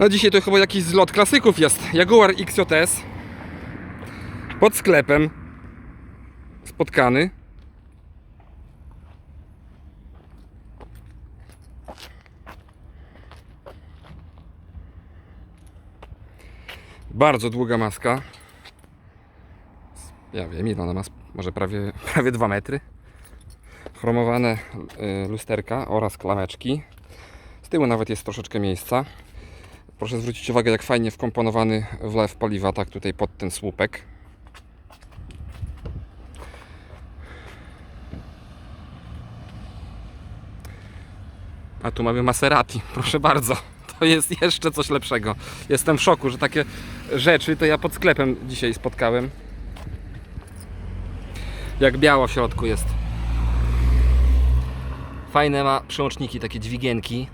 No dzisiaj to chyba jakiś zlot klasyków jest. Jaguar XJS. Pod sklepem. Spotkany. Bardzo długa maska. Ja wiem, ile ona ma, może prawie, prawie 2 metry. Chromowane y, lusterka oraz klameczki. Z tyłu nawet jest troszeczkę miejsca. Proszę zwrócić uwagę, jak fajnie wkomponowany wlew paliwa, tak tutaj pod ten słupek. A tu mamy Maserati, proszę bardzo. To jest jeszcze coś lepszego. Jestem w szoku, że takie rzeczy to ja pod sklepem dzisiaj spotkałem. Jak biało w środku jest. Fajne ma przełączniki, takie dźwigienki.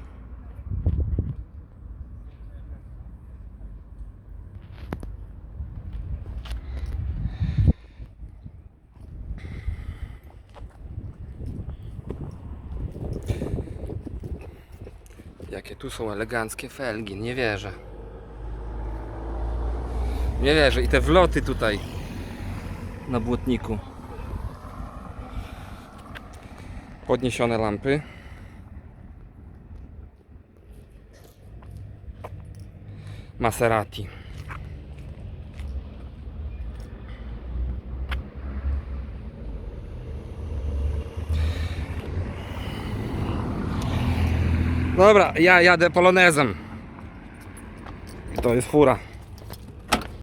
Jakie tu są eleganckie felgi, nie wierzę. Nie wierzę. I te wloty tutaj na błotniku. Podniesione lampy. Maserati. Dobra, ja jadę polonezem. To jest fura.